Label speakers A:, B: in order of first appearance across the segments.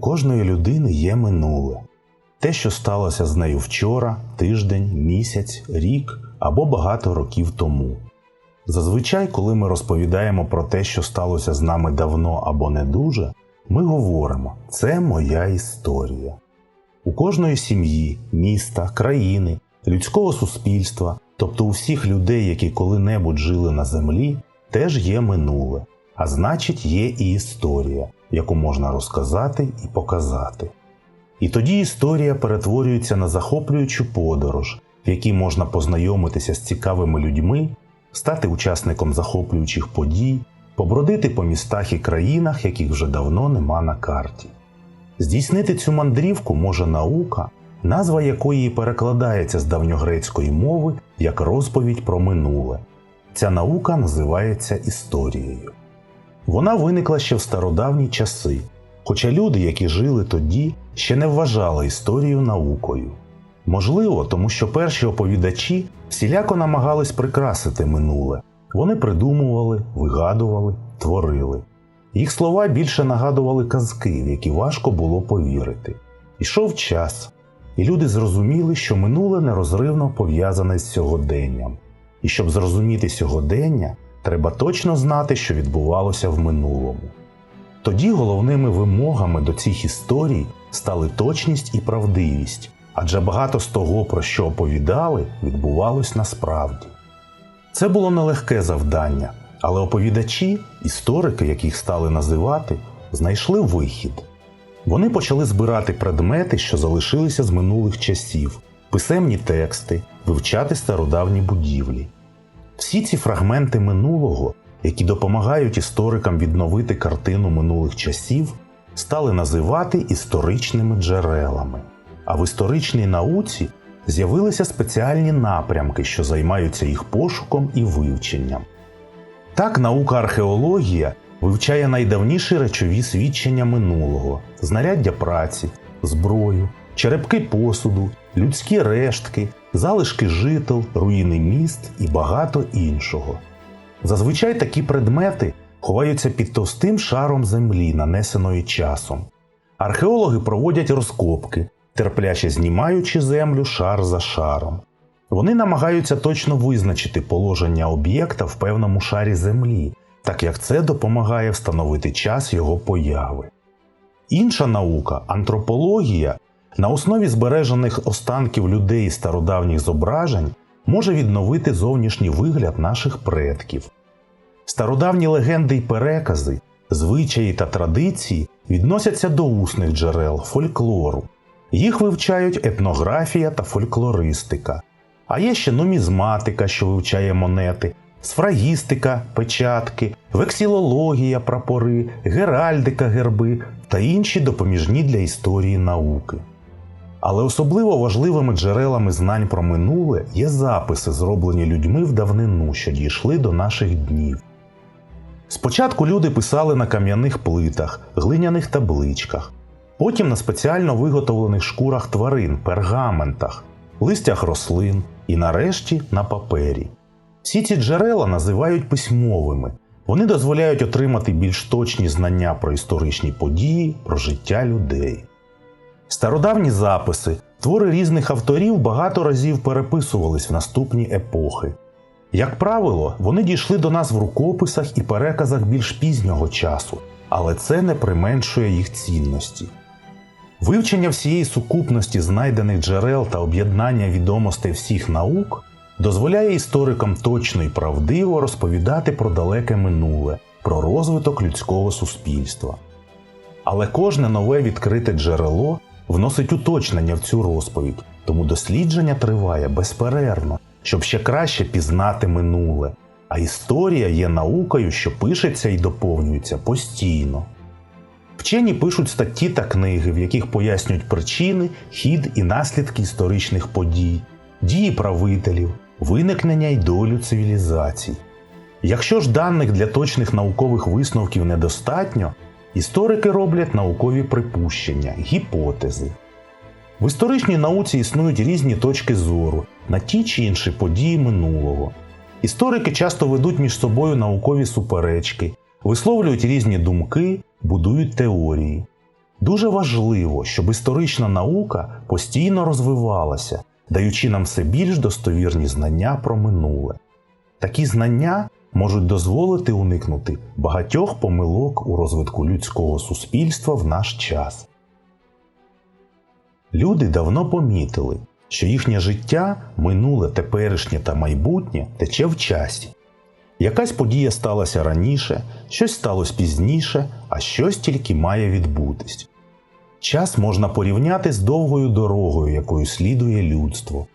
A: кожної людини є минуле. Те, що сталося з нею вчора, тиждень, місяць, рік або багато років тому. Зазвичай, коли ми розповідаємо про те, що сталося з нами давно або не дуже, ми говоримо це моя історія. У кожної сім'ї, міста, країни, людського суспільства, тобто у всіх людей, які коли-небудь жили на землі, теж є минуле, а значить, є і історія, яку можна розказати і показати. І тоді історія перетворюється на захоплюючу подорож, в якій можна познайомитися з цікавими людьми, стати учасником захоплюючих подій, побродити по містах і країнах, яких вже давно нема на карті. Здійснити цю мандрівку може наука, назва якої перекладається з давньогрецької мови як розповідь про минуле. Ця наука називається історією. Вона виникла ще в стародавні часи, хоча люди, які жили тоді, ще не вважали історію наукою. Можливо, тому що перші оповідачі всіляко намагались прикрасити минуле. Вони придумували, вигадували, творили. Їх слова більше нагадували казки, в які важко було повірити. Ішов час, і люди зрозуміли, що минуле нерозривно пов'язане з сьогоденням. І щоб зрозуміти сьогодення, треба точно знати, що відбувалося в минулому. Тоді головними вимогами до цих історій стали точність і правдивість, адже багато з того, про що оповідали, відбувалось насправді. Це було нелегке завдання, але оповідачі, історики, яких стали називати, знайшли вихід. Вони почали збирати предмети, що залишилися з минулих часів, писемні тексти, вивчати стародавні будівлі. Всі ці фрагменти минулого, які допомагають історикам відновити картину минулих часів, стали називати історичними джерелами. А в історичній науці з'явилися спеціальні напрямки, що займаються їх пошуком і вивченням. Так, наука археологія вивчає найдавніші речові свідчення минулого, знаряддя праці, зброю, черепки посуду, людські рештки, залишки жител, руїни міст і багато іншого. Зазвичай такі предмети ховаються під товстим шаром землі, нанесеної часом. Археологи проводять розкопки, терпляче знімаючи землю шар за шаром. Вони намагаються точно визначити положення об'єкта в певному шарі землі, так як це допомагає встановити час його появи. Інша наука антропологія на основі збережених останків людей стародавніх зображень може відновити зовнішній вигляд наших предків. Стародавні легенди й перекази, звичаї та традиції відносяться до усних джерел фольклору. Їх вивчають етнографія та фольклористика. А є ще нумізматика, що вивчає монети, сфрагістика, печатки, вексілологія, прапори, геральдика, герби та інші допоміжні для історії науки. Але особливо важливими джерелами знань про минуле є записи, зроблені людьми в давнину, що дійшли до наших днів. Спочатку люди писали на кам'яних плитах, глиняних табличках, потім на спеціально виготовлених шкурах тварин, пергаментах, листях рослин і нарешті на папері. Всі ці джерела називають письмовими. Вони дозволяють отримати більш точні знання про історичні події, про життя людей. Стародавні записи, твори різних авторів багато разів переписувались в наступні епохи. Як правило, вони дійшли до нас в рукописах і переказах більш пізнього часу, але це не применшує їх цінності. Вивчення всієї сукупності знайдених джерел та об'єднання відомостей всіх наук дозволяє історикам точно і правдиво розповідати про далеке минуле, про розвиток людського суспільства. Але кожне нове відкрите джерело вносить уточнення в цю розповідь, тому дослідження триває безперервно, щоб ще краще пізнати минуле. А історія є наукою, що пишеться і доповнюється постійно. Вчені пишуть статті та книги, в яких пояснюють причини, хід і наслідки історичних подій, дії правителів, виникнення й долю цивілізацій. Якщо ж даних для точних наукових висновків недостатньо, історики роблять наукові припущення, гіпотези. В історичній науці існують різні точки зору на ті чи інші події минулого. Історики часто ведуть між собою наукові суперечки, висловлюють різні думки, будують теорії. Дуже важливо, щоб історична наука постійно розвивалася, даючи нам все більш достовірні знання про минуле. Такі знання можуть дозволити уникнути багатьох помилок у розвитку людського суспільства в наш час. Люди давно помітили, що їхнє життя, минуле, теперішнє та майбутнє тече в часі. Якась подія сталася раніше, щось сталося пізніше, а щось тільки має відбутись. Час можна порівняти з довгою дорогою, якою слідує людство.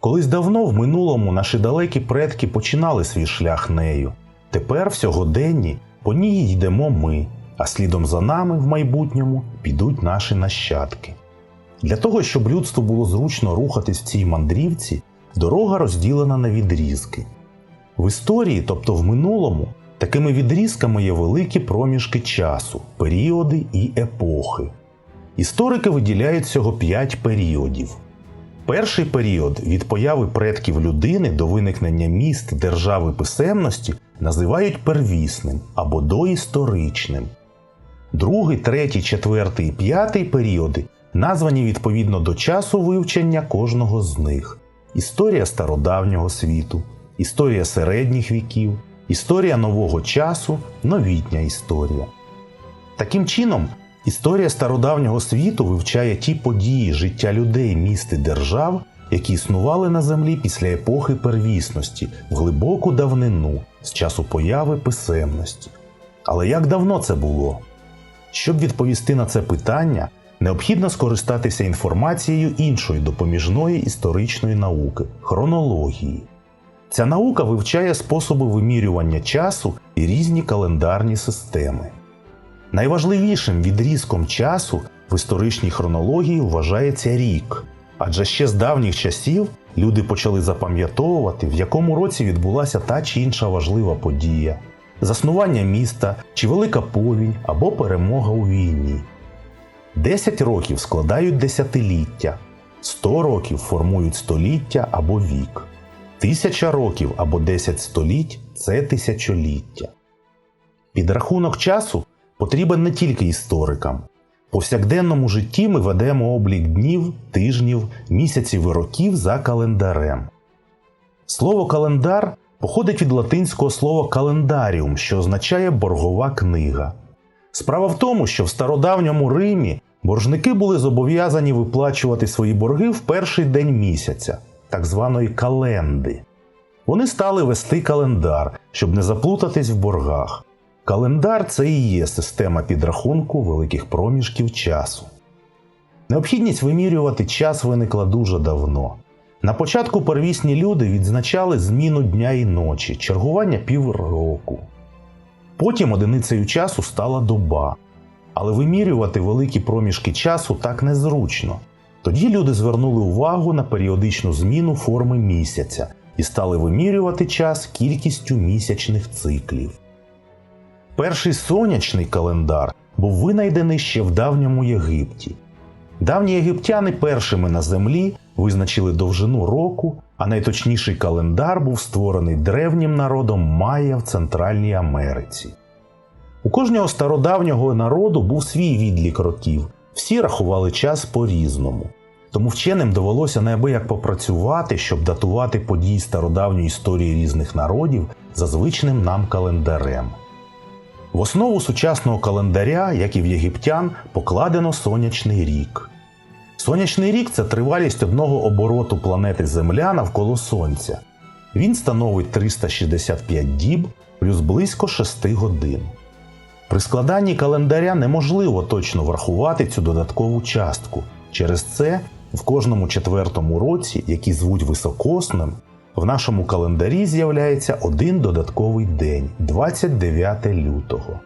A: Колись давно в минулому наші далекі предки починали свій шлях нею. Тепер в сьогоденні по ній йдемо ми, а слідом за нами в майбутньому підуть наші нащадки. Для того, щоб людству було зручно рухатись в цій мандрівці, дорога розділена на відрізки. В історії, тобто в минулому, такими відрізками є великі проміжки часу, періоди і епохи. Історики виділяють всього 5 періодів. Перший період від появи предків людини до виникнення міст держави писемності називають первісним або доісторичним. Другий, третій, четвертий і п'ятий періоди названі відповідно до часу вивчення кожного з них: історія стародавнього світу, історія середніх віків, історія нового часу, новітня історія. Таким чином, історія стародавнього світу вивчає ті події життя людей, міст і держав, які існували на землі після епохи первісності в глибоку давнину з часу появи писемності. Але як давно це було? Щоб відповісти на це питання, необхідно скористатися інформацією іншої допоміжної історичної науки хронології. Ця наука вивчає способи вимірювання часу і різні календарні системи. Найважливішим відрізком часу в історичній хронології вважається рік, адже ще з давніх часів люди почали запам'ятовувати, в якому році відбулася та чи інша важлива подія, заснування міста чи велика повінь або перемога у війні. 10 років складають десятиліття, 100 років формують століття або вік, тисяча років або 10 століть це тисячоліття. Підрахунок часу потрібен не тільки історикам. В повсякденному житті ми ведемо облік днів, тижнів, місяців і років за календарем. Слово календар походить від латинського слова календаріум, що означає боргова книга. Справа в тому, що в стародавньому Римі боржники були зобов'язані виплачувати свої борги в перший день місяця, так званої календи. Вони стали вести календар, щоб не заплутатись в боргах. Календар це і є система підрахунку великих проміжків часу. Необхідність вимірювати час виникла дуже давно. На початку первісні люди відзначали зміну дня і ночі, чергування півроку. Потім одиницею часу стала доба. Але вимірювати великі проміжки часу так незручно. Тоді люди звернули увагу на періодичну зміну форми місяця і стали вимірювати час кількістю місячних циклів. Перший сонячний календар був винайдений ще в давньому Єгипті. Давні єгиптяни першими на землі визначили довжину року, а найточніший календар був створений древнім народом Майя в Центральній Америці. У кожного стародавнього народу був свій відлік років, всі рахували час по-різному. Тому вченим довелося неабияк попрацювати, щоб датувати події стародавньої історії різних народів за звичним нам календарем. В основу сучасного календаря, як і в єгиптян, покладено сонячний рік. Сонячний рік це тривалість одного обороту планети Земля навколо Сонця. Він становить 365 діб плюс близько 6 годин. При складанні календаря неможливо точно врахувати цю додаткову частку. Через це в кожному четвертому році, який звуть високосним, в нашому календарі з'являється один додатковий день 29 лютого.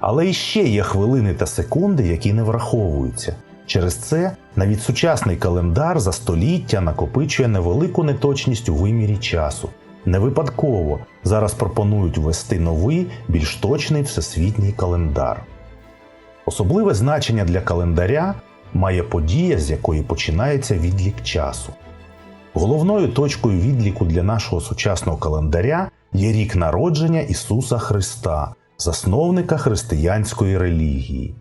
A: Але іще є хвилини та секунди, які не враховуються. Через це навіть сучасний календар за століття накопичує невелику неточність у вимірі часу. Не випадково зараз пропонують ввести новий, більш точний всесвітній календар. Особливе значення для календаря має подія, з якої починається відлік часу. Головною точкою відліку для нашого сучасного календаря є рік народження Ісуса Христа, засновника християнської релігії.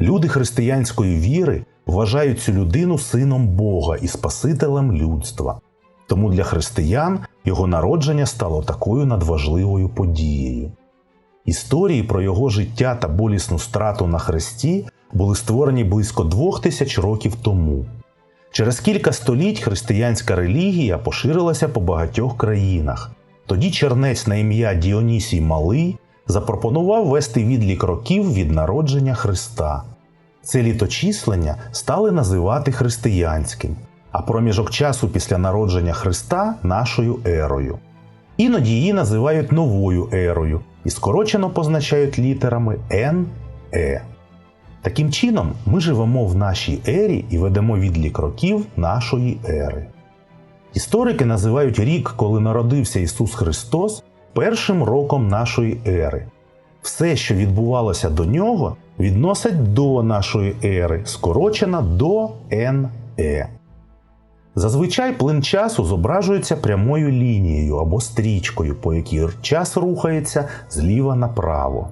A: Люди християнської віри вважають цю людину сином Бога і Спасителем людства. Тому для християн його народження стало такою надважливою подією. Історії про його життя та болісну страту на хресті були створені близько двох тисяч років тому. Через кілька століть християнська релігія поширилася по багатьох країнах. Тоді чернець на ім'я Діонісій Малий запропонував вести відлік років від народження Христа. Це літочислення стали називати християнським, а проміжок часу після народження Христа нашою ерою. Іноді її називають новою ерою і скорочено позначають літерами Н, Е. Таким чином, ми живемо в нашій ері і ведемо відлік років нашої ери. Історики називають рік, коли народився Ісус Христос, першим роком нашої ери. Все, що відбувалося до нього, відносять до нашої ери, скорочено до НЕ. Зазвичай плин часу зображується прямою лінією або стрічкою, по якій час рухається зліва направо.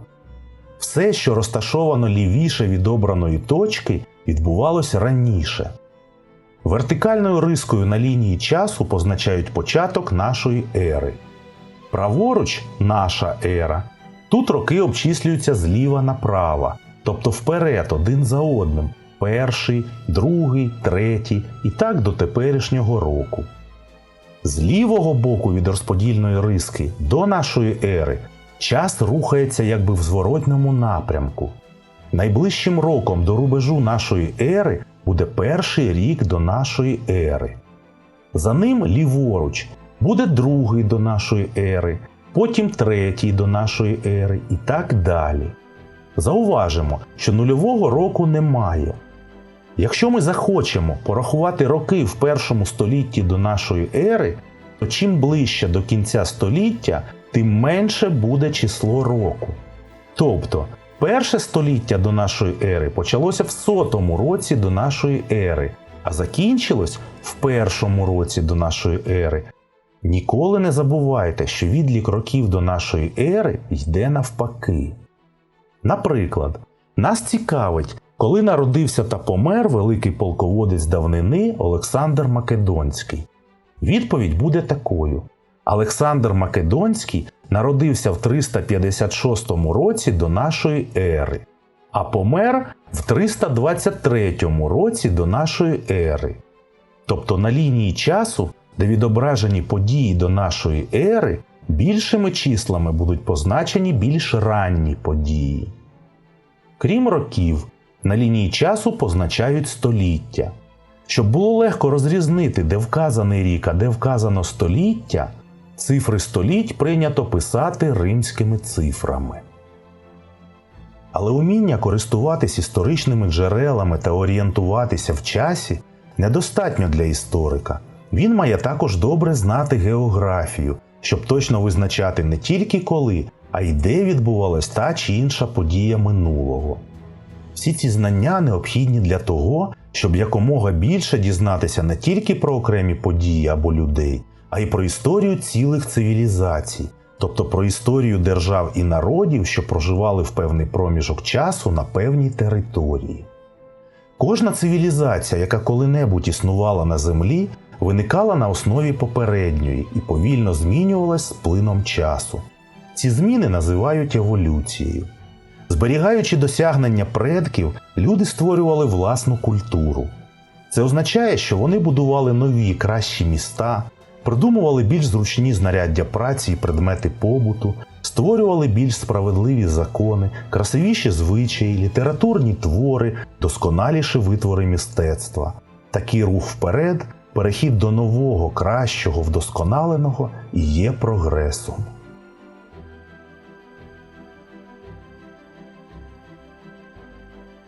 A: Все, що розташовано лівіше від обраної точки, відбувалося раніше. Вертикальною рискою на лінії часу позначають початок нашої ери. Праворуч наша ера. Тут роки обчислюються зліва направо, тобто вперед один за одним. Перший, другий, третій і так до теперішнього року. З лівого боку від розподільної риски до нашої ери час рухається якби в зворотньому напрямку. Найближчим роком до рубежу нашої ери буде перший рік до нашої ери. За ним ліворуч буде другий до нашої ери, потім третій до нашої ери і так далі. Зауважимо, що нульового року немає. Якщо ми захочемо порахувати роки в першому столітті до нашої ери, то чим ближче до кінця століття, тим менше буде число року. Тобто, перше століття до нашої ери почалося в сотому році до нашої ери, а закінчилось в першому році до нашої ери. Ніколи не забувайте, що відлік років до нашої ери йде навпаки. Наприклад, нас цікавить, коли народився та помер великий полководець давнини Олександр Македонський. Відповідь буде такою: Олександр Македонський народився в 356 році до нашої ери, а помер в 323 році до нашої ери. Тобто на лінії часу, де відображені події до нашої ери, більшими числами будуть позначені більш ранні події. Крім років, на лінії часу позначають століття. Щоб було легко розрізнити, де вказаний рік, а де вказано століття, цифри століть прийнято писати римськими цифрами. Але уміння користуватись історичними джерелами та орієнтуватися в часі недостатньо для історика. Він має також добре знати географію, щоб точно визначати не тільки коли, а й де відбувалась та чи інша подія минулого. Всі ці знання необхідні для того, щоб якомога більше дізнатися не тільки про окремі події або людей, а й про історію цілих цивілізацій, тобто про історію держав і народів, що проживали в певний проміжок часу на певній території. Кожна цивілізація, яка коли-небудь існувала на землі, виникала на основі попередньої і повільно змінювалась з плином часу. Ці зміни називають еволюцією. Зберігаючи досягнення предків, люди створювали власну культуру. Це означає, що вони будували нові кращі міста, придумували більш зручні знаряддя праці і предмети побуту, створювали більш справедливі закони, красивіші звичаї, літературні твори, досконаліші витвори мистецтва. Такий рух вперед, перехід до нового, кращого, вдосконаленого і є прогресом.